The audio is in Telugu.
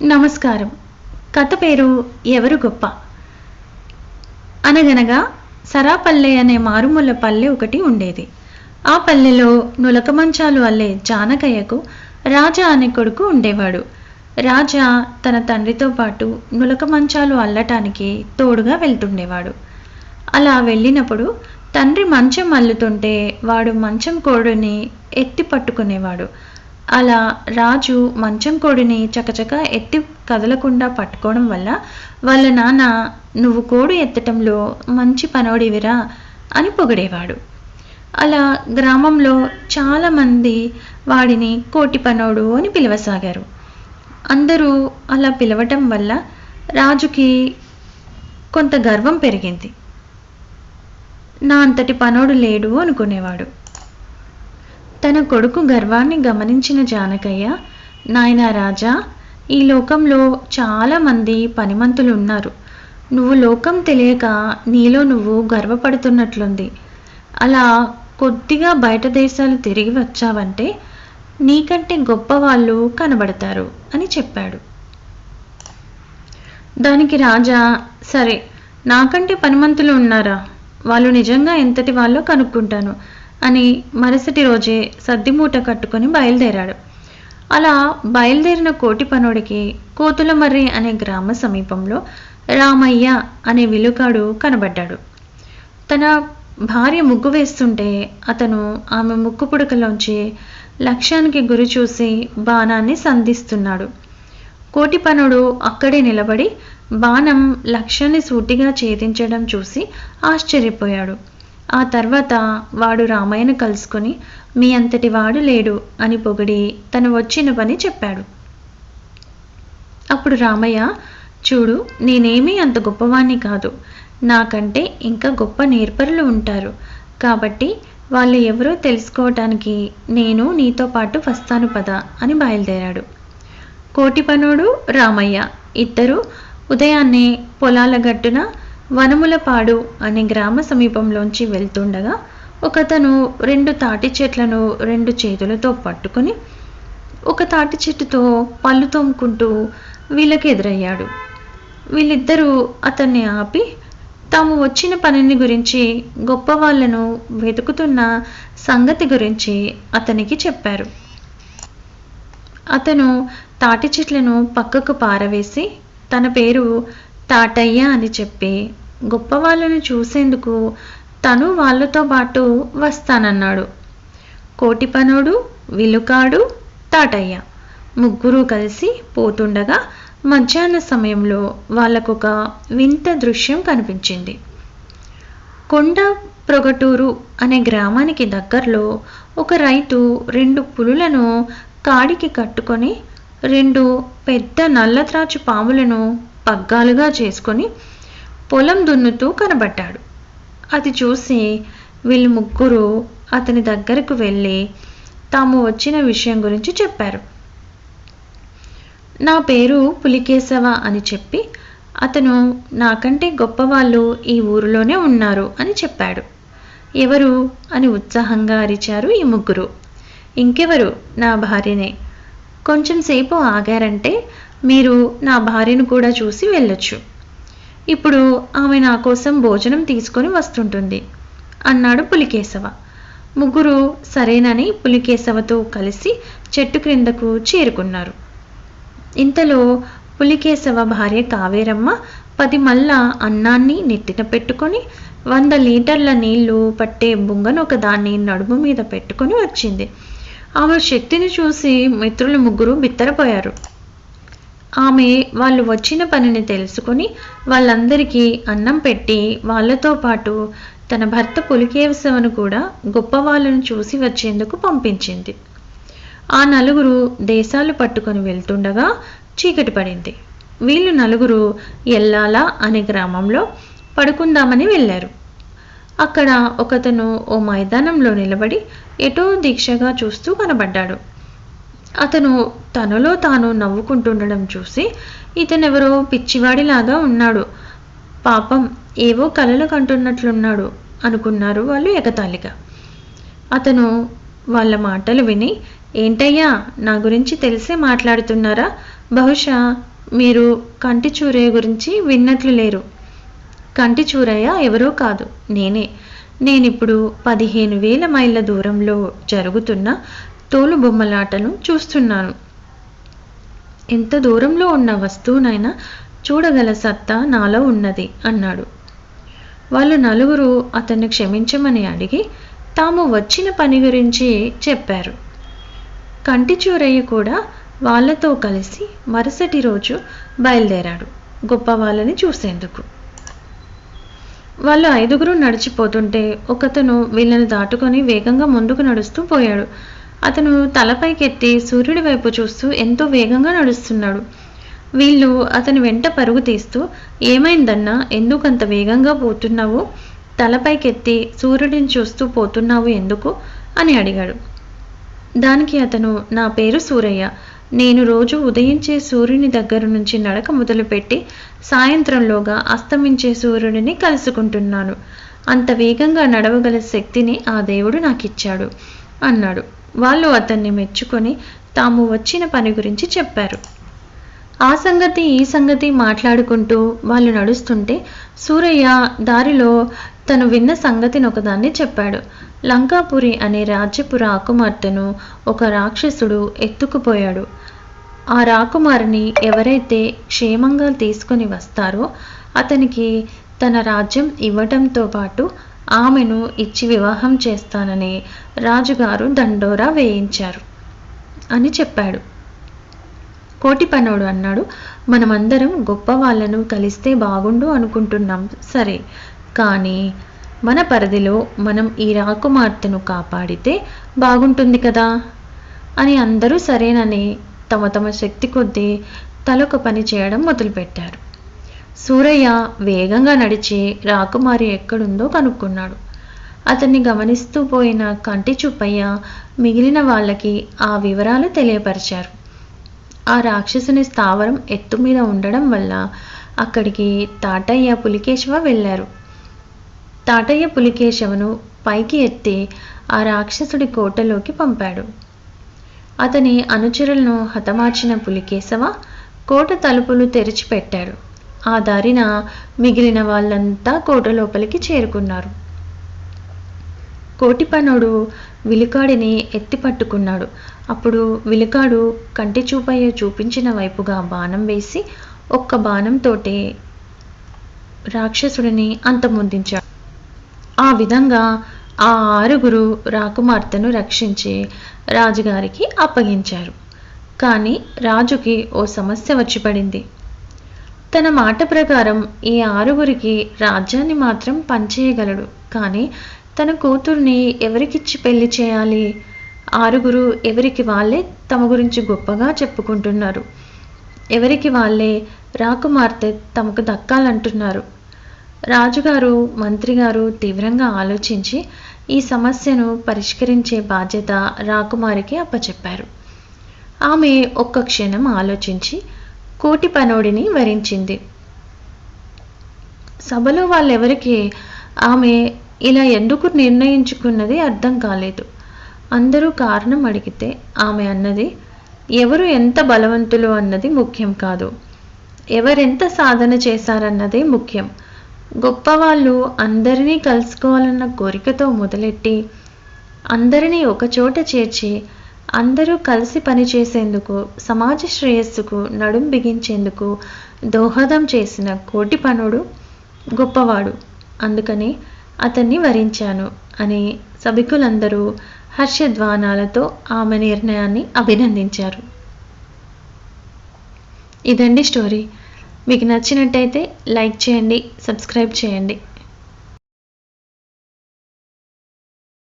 నమస్కారం. కథ పేరు ఎవరు గొప్ప? అనగనగా సరాపల్లె అనే మారుమూల పల్లె ఒకటి ఉండేది. ఆ పల్లెలో నులక మంచాలు అల్లే జానకయ్యకు రాజా అనే కొడుకు ఉండేవాడు. రాజా తన తండ్రితో పాటు నులక మంచాలు అల్లటానికి తోడుగా వెళ్తుండేవాడు. అలా వెళ్ళినప్పుడు తండ్రి మంచం అల్లుతుంటే వాడు మంచం కోడుని ఎత్తి పట్టుకునేవాడు. అలా రాజు మంచం కోడిని చకచక ఎత్తి కదలకుండా పట్టుకోవడం వల్ల వాళ్ళ నాన్న నువ్వు కోడి ఎత్తటంలో మంచి పనోడివిరా అని పొగిడేవాడు. అలా గ్రామంలో చాలామంది వాడిని కోటి పనోడు అని పిలవసాగారు. అందరూ అలా పిలవటం వల్ల రాజుకి కొంత గర్వం పెరిగింది. నా అంతటి పనోడు లేడు అనుకునేవాడు. తన కొడుకు గర్వాన్ని గమనించిన జానకయ్య నాయనా రాజా ఈ లోకంలో చాలామంది పనిమంతులు ఉన్నారు నువ్వు లోకం తెలియక నీలో నువ్వు గర్వపడుతున్నట్లుంది. అలా కొద్దిగా బయట దేశాలు తిరిగి వచ్చావంటే నీకంటే గొప్ప వాళ్ళు కనబడతారు అని చెప్పాడు. దానికి రాజా సరే నాకంటే పనిమంతులు ఉన్నారా? వాళ్ళు నిజంగా ఎంతటి వాళ్ళో కనుక్కుంటాను. అని మరుసటి రోజే సద్దిమూట కట్టుకొని బయలుదేరాడు. అలా బయలుదేరిన కోటి పనుడికి కోతులమర్రి అనే గ్రామ సమీపంలో రామయ్య అనే విలుకాడు కనబడ్డాడు. తన భార్య ముగ్గు వేస్తుంటే అతను ఆమె ముక్కు పుడకలోంచి లక్ష్యానికి గురి చూసి బాణాన్ని సంధిస్తున్నాడు. కోటిపనుడు అక్కడే నిలబడి బాణం లక్ష్యాన్ని సూటిగా ఛేదించడం చూసి ఆశ్చర్యపోయాడు. ఆ తర్వాత వాడు రామయ్యను కలుసుకొని మీ అంతటి వాడు లేడు అని పొగిడి తను వచ్చిన పని చెప్పాడు. అప్పుడు రామయ్య చూడు నేనేమీ అంత గొప్పవాణ్ణి కాదు. నాకంటే ఇంకా గొప్ప నేర్పరులు ఉంటారు. కాబట్టి వాళ్ళు ఎవరో తెలుసుకోవటానికి నేను నీతో పాటు వస్తాను పద అని బయలుదేరాడు. కోటిపనుడు రామయ్య. ఇద్దరు ఉదయాన్నే పొలాల గట్టున వనములపాడు అనే గ్రామ సమీపంలోంచి వెళ్తుండగా ఒకతను రెండు తాటి చెట్లను రెండు చేతులతో పట్టుకొని ఒక తాటి చెట్టుతో పళ్ళు తోముకుంటూ వీళ్ళకి ఎదురయ్యాడు వీళ్ళిద్దరూ అతన్ని ఆపి తాము వచ్చిన పనిని గురించి గొప్ప వాళ్ళను వెతుకుతున్న సంగతి గురించి అతనికి చెప్పారు. అతను తాటి చెట్లను పక్కకు పారవేసి తన పేరు తాటయ్య అని చెప్పి గొప్ప వాళ్ళను చూసేందుకు తను వాళ్ళతో పాటు వస్తానన్నాడు. కోటిపనుడు విలుకాడు తాటయ్య ముగ్గురు కలిసి పోతుండగా మధ్యాహ్న సమయంలో వాళ్ళకొక వింత దృశ్యం కనిపించింది. కొండ ప్రొగటూరు అనే గ్రామానికి దగ్గరలో ఒక రైతు రెండు పులులను కాడికి కట్టుకొని రెండు పెద్ద నల్లత్రాచు పాములను పగ్గాలుగా చేసుకొని పొలం దున్నుతూ కనబడ్డాడు. అది చూసి వీళ్ళు ముగ్గురు అతని దగ్గరకు వెళ్ళి తాము వచ్చిన విషయం గురించి చెప్పారు. నా పేరు పులికేశవ అని చెప్పి అతను నాకంటే గొప్పవాళ్ళు ఈ ఊరిలోనే ఉన్నారు అని చెప్పాడు. ఎవరు అని ఉత్సాహంగా అరిచారు ఈ ముగ్గురు. ఇంకెవరు నా భార్యనే? కొంచెం సేపు ఆగారంటే మీరు నా భార్యను కూడా చూసి వెళ్ళొచ్చు. ఇప్పుడు ఆమె నా కోసం భోజనం తీసుకొని వస్తుంటుంది. అన్నాడు పులికేశవ. ముగ్గురు సరేనని పులికేశవతో కలిసి చెట్టు క్రిందకు చేరుకున్నారు. ఇంతలో పులికేశవ భార్య కావేరమ్మ పది మళ్ళ అన్నాన్ని నెత్తిన పెట్టుకొని వంద లీటర్ల నీళ్ళు పట్టే బుంగను ఒక దాన్ని నడుము మీద పెట్టుకొని వచ్చింది. ఆమె శక్తిని చూసి మిత్రులు ముగ్గురు బిత్తరపోయారు. ఆమె వాళ్ళు వచ్చిన పనిని తెలుసుకొని వాళ్ళందరికీ అన్నం పెట్టి వాళ్ళతో పాటు తన భర్త పులికేశవను కూడా గొప్ప వాళ్ళను చూసి వచ్చేందుకు పంపించింది. ఆ నలుగురు దేశాలు పట్టుకొని వెళ్తుండగా చీకటి పడింది. వీళ్ళు నలుగురు ఎల్లాల అనే గ్రామంలో పడుకుందామని వెళ్ళారు. అక్కడ ఒకతను ఓ మైదానంలో నిలబడి ఎటో దీక్షగా చూస్తూ కనబడ్డాడు. అతను తనలో తాను నవ్వుకుంటుండడం చూసి ఇతనెవరో పిచ్చివాడిలాగా ఉన్నాడు. పాపం ఏవో కలలు కంటున్నట్లున్నాడు అనుకున్నారు వాళ్ళు ఎగతాళిగా అతను వాళ్ళ మాటలు విని ఏంటయ్యా నా గురించి తెలిసే మాట్లాడుతున్నారా? బహుశా మీరు కంటి చూరయ్య గురించి విన్నట్లు లేరు. కంటి చూరయ్య ఎవరో కాదు నేనే. నేనిప్పుడు పదిహేను వేల మైళ్ళ దూరంలో జరుగుతున్న తోలు బొమ్మలాటను చూస్తున్నాను. ఎంత దూరంలో ఉన్న వస్తువునైనా చూడగల సత్తా నాలో ఉన్నది అన్నాడు. వాళ్ళు నలుగురు అతన్ని క్షమించమని అడిగి తాము వచ్చిన పని గురించి చెప్పారు. కంటి చూరయ్య కూడా వాళ్ళతో కలిసి మరుసటి రోజు బయలుదేరాడు గొప్ప వాళ్ళని చూసేందుకు. వాళ్ళు ఐదుగురు నడిచిపోతుంటే ఒకతను వీళ్ళని దాటుకొని వేగంగా ముందుకు నడుస్తూ పోయాడు. అతను తలపైకెత్తి సూర్యుడి వైపు చూస్తూ ఎంతో వేగంగా నడుస్తున్నాడు. వీళ్ళు అతని వెంట పరుగు తీస్తూ ఏమైందన్నా? ఎందుకంత వేగంగా పోతున్నావు? తలపైకెత్తి సూర్యుడిని చూస్తూ పోతున్నావు ఎందుకు? అని అడిగాడు. దానికి అతను నా పేరు సూరయ్య. నేను రోజు ఉదయించే సూర్యుని దగ్గర నుంచి నడక మొదలుపెట్టి సాయంత్రంలోగా అస్తమించే సూర్యుడిని కలుసుకుంటున్నాను. అంత వేగంగా నడవగల శక్తిని ఆ దేవుడు నాకిచ్చాడు. అన్నాడు. వాళ్ళు అతన్ని మెచ్చుకొని తాము వచ్చిన పని గురించి చెప్పారు. ఆ సంగతి ఈ సంగతి మాట్లాడుకుంటూ వాళ్ళు నడుస్తుంటే సూరయ్య దారిలో తను విన్న సంగతిని ఒకదాన్ని చెప్పాడు. లంకాపురి అనే రాజ్యపు రాకుమార్తెను ఒక రాక్షసుడు ఎత్తుకుపోయాడు. ఆ రాకుమారిని ఎవరైతే క్షేమంగా తీసుకొని వస్తారో అతనికి తన రాజ్యం ఇవ్వటంతో పాటు ఆమెను ఇచ్చి వివాహం చేస్తానని రాజుగారు దండోరా వేయించారు అని చెప్పాడు. కోటిపనోడు అన్నాడు మనమందరం గొప్ప వాళ్ళను కలిస్తే బాగుండు అనుకుంటున్నాం సరే. కానీ మన పరిధిలో మనం ఈ రాకుమార్తెను కాపాడితే బాగుంటుంది కదా? అని అందరూ సరేనని తమ తమ శక్తి కొద్దీ తలొక పని చేయడం మొదలుపెట్టారు. సూరయ్య వేగంగా నడిచి రాకుమారి ఎక్కడుందో కనుక్కున్నాడు. అతన్ని గమనిస్తూ పోయిన కంటి చూపయ్య మిగిలిన వాళ్ళకి ఆ వివరాలు తెలియపరిచారు. ఆ రాక్షసుని స్థావరం ఎత్తు మీద ఉండడం వల్ల అక్కడికి తాటయ్య పులికేశవ వెళ్ళారు. తాటయ్య పులికేశవను పైకి ఎత్తి ఆ రాక్షసుడి కోటలోకి పంపాడు. అతని అనుచరులను హతమార్చిన పులికేశవ కోట తలుపులు తెరిచిపెట్టాడు. ఆ దారిన మిగిలిన వాళ్ళంతా కోట లోపలికి చేరుకున్నారు. కోటిపనుడు విలుకాడిని ఎత్తి పట్టుకున్నాడు. అప్పుడు విలుకాడు కంటి చూపయ్య చూపించిన వైపుగా బాణం వేసి ఒక్క బాణంతోటే రాక్షసుడిని అంతమొందించాడు. ఆ విధంగా ఆ ఆరుగురు రాకుమార్తెను రక్షించి రాజుగారికి అప్పగించారు. కానీ రాజుకి ఓ సమస్య వచ్చి పడింది. తన మాట ప్రకారం ఈ ఆరుగురికి రాజ్యాన్ని మాత్రం పంచేయగలడు. కానీ తన కూతుర్ని ఎవరికిచ్చి పెళ్ళి చేయాలి? ఆరుగురు ఎవరికి వాళ్ళే తమ గురించి గొప్పగా చెప్పుకుంటున్నారు. ఎవరికి వాళ్ళే రాకుమార్తె తమకు దక్కాలంటున్నారు. రాజుగారు మంత్రిగారు తీవ్రంగా ఆలోచించి ఈ సమస్యను పరిష్కరించే బాధ్యత రాకుమారికి అప్పచెప్పారు. ఆమె ఒక్క క్షణం ఆలోచించి కోటి పనోడిని వరించింది. సభలో వాళ్ళెవరికి ఆమె ఇలా ఎందుకు నిర్ణయించుకున్నది అర్థం కాలేదు. అందరూ కారణం అడిగితే ఆమె అన్నది ఎవరు ఎంత బలవంతులు అన్నది ముఖ్యం కాదు. ఎవరెంత సాధన చేశారన్నదే ముఖ్యం. గొప్పవాళ్ళు అందరినీ కలుసుకోవాలన్న కోరికతో మొదలెట్టి అందరినీ ఒకచోట చేర్చి అందరూ కలిసి పనిచేసేందుకు సమాజ శ్రేయస్సుకు నడుం బిగించేందుకు దోహదం చేసిన కోటి పనుడు గొప్పవాడు. అందుకని అతన్ని వరించాను అని సభికులందరూ హర్షధ్వానాలతో ఆమె నిర్ణయాన్ని అభినందించారు. ఇదండి స్టోరీ. మీకు నచ్చినట్టయితే లైక్ చేయండి సబ్స్క్రైబ్ చేయండి.